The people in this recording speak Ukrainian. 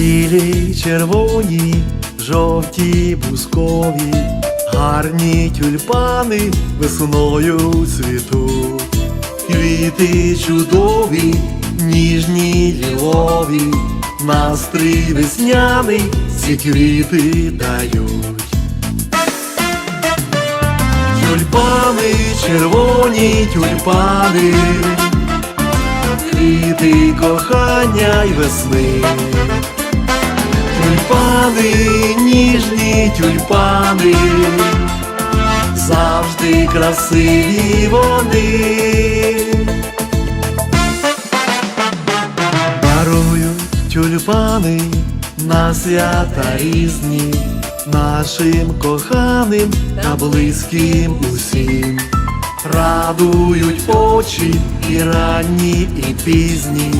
білі, червоні, жовті, бускові, гарні тюльпани весною цвітуть. Квіти чудові, ніжні лілові, настрій весняний ці квіти дають. Тюльпани, червоні тюльпани, квіти кохання й весни. Тюльпани, ніжні тюльпани, завжди красиві вони. Дарують тюльпани на свята різні, нашим коханим та близьким усім. Радують очі і ранні, і пізні,